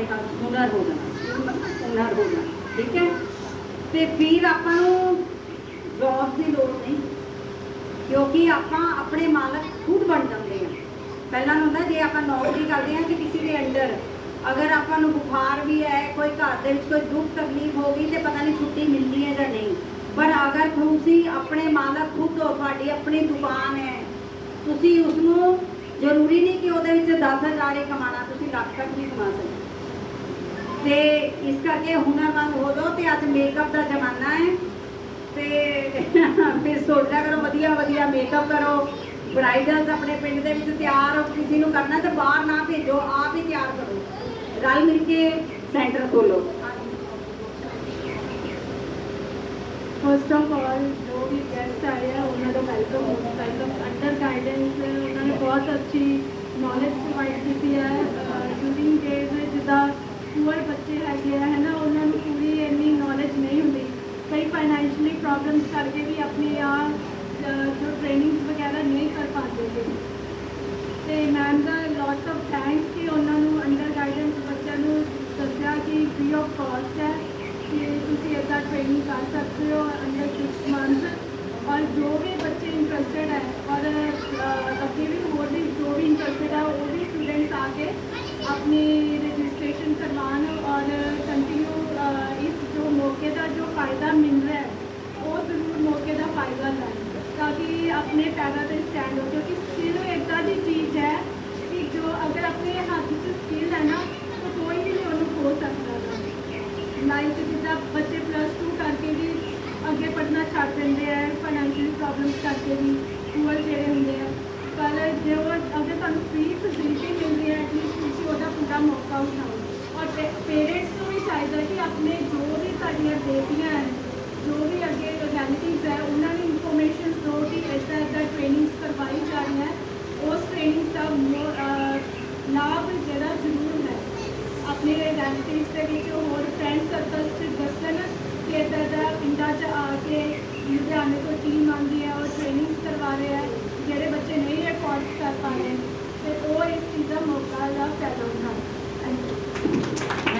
ਹੁਨਰ ਹੋ ਜਾਣਾ, ਹੁਨਰ ਹੋ ਜਾਣਾ, ਠੀਕ ਹੈ? ਤੇ ਫਿਰ ਆਪਾਂ ਨੂੰ ਜੌਬ ਦੀ ਲੋੜ ਨਹੀਂ, ਕਿਉਂਕਿ ਆਪਾਂ ਆਪਣੇ ਮਾਲਕ ਖੁਦ ਬਣ ਜਾਂਦੇ ਹਾਂ। ਪਹਿਲਾਂ ਹੁੰਦਾ, ਜੇ ਆਪਾਂ ਨੌਕਰੀ ਕਰਦੇ ਹਾਂ ਕਿ ਕਿਸੇ ਦੇ ਅੰਡਰ, ਅਗਰ ਆਪਾਂ ਨੂੰ ਬੁਖਾਰ ਵੀ ਹੈ, ਕੋਈ ਘਰ ਦੇ ਵਿੱਚ ਕੋਈ ਦੁੱਖ ਤਕਲੀਫ ਹੋ ਗਈ ਤੇ ਪਤਾ ਨਹੀਂ ਛੁੱਟੀ ਮਿਲਦੀ ਹੈ ਜਾਂ ਨਹੀਂ। ਪਰ ਅਗਰ ਤੁਸੀਂ ਆਪਣੇ ਮਾਲਕ ਖੁਦ ਹੋ, ਤੁਹਾਡੀ ਆਪਣੀ ਦੁਕਾਨ ਹੈ, ਤੁਸੀਂ ਉਸ ਨੂੰ ਜ਼ਰੂਰੀ ਨਹੀਂ ਕਿ ਉਹਦੇ ਵਿੱਚ 10000 ਹੀ ਕਮਾਣਾ ਤੁਸੀਂ ਲੱਖ ਤੱਕ ਵੀ ਕਮਾ ਸਕਦੇ ਤੇ ਇਸ ਕਰਕੇ ਹੁਨਰਮੰਦ ਹੋ ਜਾਓ ਤੇ ਅੱਜ ਮੇਕਅਪ ਦਾ ਜ਼ਮਾਨਾ ਹੈ। ਤੇ ਫਿਰ ਸੋਚਿਆ ਕਰੋ, ਵਧੀਆ ਵਧੀਆ ਮੇਕਅਪ ਕਰੋ। ਬ੍ਰਾਈਡਲਸ ਆਪਣੇ ਪਿੰਡ ਦੇ ਵਿੱਚ ਤਿਆਰ ਹੋ ਕਿਸੇ ਨੂੰ ਕਰਨਾ ਤੇ ਬਾਹਰ ਨਾ ਭੇਜੋ, ਆਪ ਹੀ ਤਿਆਰ ਕਰੋ। ਰਲ ਮਿਲ ਕੇ ਸੈਂਟਰ ਖੋਲੋ। ਫਸਟ ਆਫ ਆਲ ਜੋ ਵੀ ਗੈਸਟ ਆਏ ਆ, ਉਹਨਾਂ ਦਾ ਵੈਲਕਮ ਵੈਲਕਮ ਅੰਡਰ ਗਾਈਡੈਂਸ ਉਹਨਾਂ ਨੇ ਬਹੁਤ ਅੱਛੀ ਨੌਲੇਜ ਪ੍ਰੋਵਾਈਡ ਕੀਤੀ ਹੈ। ਡਿਊਰਿੰਗ ਡੇਜ਼ ਜਿੱਦਾਂ ਪੂਅਰ ਬੱਚੇ ਹੈਗੇ ਆ ਹੈ ਨਾ ਉਹਨਾਂ ਨੂੰ ਪੂਰੀ ਇੰਨੀ ਨੌਲੇਜ ਨਹੀਂ ਹੁੰਦੀ। ਕਈ ਫਾਈਨੈਂਸ਼ੀਅਲੀ ਪ੍ਰੋਬਲਮਸ ਕਰਕੇ ਵੀ ਆਪਣੀ ਆ ਜੋ ਟ੍ਰੇਨਿੰਗਸ ਵਗੈਰਾ ਨਹੀਂ ਕਰ ਪਾਉਂਦੇ ਗੇ ਤੇ ਮੈਮ ਦਾ ਲੋਟਸ ਆਫ ਥੈਂਕਸ ਕਿ ਉਹਨਾਂ ਨੂੰ ਅੰਡਰ ਗਾਈਡੈਂਸ ਬੱਚਿਆਂ ਨੂੰ ਦੱਸਿਆ ਕਿ ਫ੍ਰੀ ਆਫ ਕਾਸਟ ਹੈ, ਕਿ ਤੁਸੀਂ ਇੱਦਾਂ ਟ੍ਰੇਨਿੰਗ ਕਰ ਸਕਦੇ ਹੋ ਅੰਡਰ 6 ਮੰਥ ਔਰ ਜੋ ਵੀ ਬੱਚੇ ਇੰਟਰਸਟਿਡ ਹੈ, ਔਰ ਅਹ, ਅੱਗੇ ਵੀ ਹੋਰ ਵੀ ਜੋ ਵੀ ਇੰਟਰਸਟਿਡ ਹੈ ਉਹ ਵੀ ਸਟੂਡੈਂਟਸ ਆ ਕੇ ਆਪਣੀ ਰਜਿਸਟ੍ਰੇਸ਼ਨ ਕਰਵਾਉਣ ਔਰ ਕੰਟੀਨਿਊ ਇਸ ਜੋ ਮੌਕੇ ਦਾ ਜੋ ਫਾਇਦਾ ਮਿਲ ਰਿਹਾ ਹੈ, ਉਹ ਜ਼ਰੂਰ ਮੌਕੇ ਦਾ ਫਾਇਦਾ ਲੈਣ ਤਾਂ ਕਿ ਆਪਣੇ ਪੈਰਾਂ ਤੇ ਸਟੈਂਡ ਹੋ, ਕਿਉਂਕਿ ਸਕਿੱਲ ਇੱਦਾਂ ਦੀ ਚੀਜ਼ ਹੈ ਕਿ ਜੋ ਅਗਰ ਆਪਣੇ ਹੱਥ 'ਚ ਸਕਿੱਲ ਹੈ ਨਾ, ਤਾਂ ਕੋਈ ਵੀ ਨਹੀਂ ਉਹਨੂੰ ਖੋ ਸਕਦਾ ਗਾ। ਲਾਈਕ ਜਿੱਦਾਂ ਬੱਚੇ ਪਲੱਸ 2 ਕਰਕੇ ਵੀ ਅੱਗੇ ਪੜ੍ਹਨਾ ਛੱਡ ਦਿੰਦੇ ਆ ਫਾਈਨੈਂਸ਼ੀਅਲ ਪ੍ਰੋਬਲਮਸ ਕਰਕੇ ਵੀ ਪੂਅਰ ਜਿਹੜੇ ਹੁੰਦੇ ਆ, ਪਰ ਜੇ ਉਹ ਅਗਰ ਤੁਹਾਨੂੰ ਫ੍ਰੀ ਫੈਸਿਲਿਟੀ ਮਿਲ ਰਹੀ ਹੈ ਐਟਲੀਸਟ ਤੁਸੀਂ ਉਹਦਾ ਪੂਰਾ ਮੌਕਾ ਉਠਾਓ। ਔਰ ਪੇਰੈਂਟਸ ਨੂੰ ਵੀ ਚਾਹੀਦਾ ਕਿ ਆਪਣੇ फैसिलिटीज़ है, उन्होंने इनफोरमेन सिक्योरिटी एसा ट्रेनिंग करवाई जा रही है। उस ट्रेनिंग का लाभ जरा ज़रूर है। अपने रैलिटीज के बीच और फ्रेंड सर्कल्स दसन कि इधर पिंड च आ के लुधियाने को टीम आँगी है और ट्रेनिंग करवा रहे हैं। जोड़े बच्चे नहीं रिकॉर्ड कर पा रहे हैं।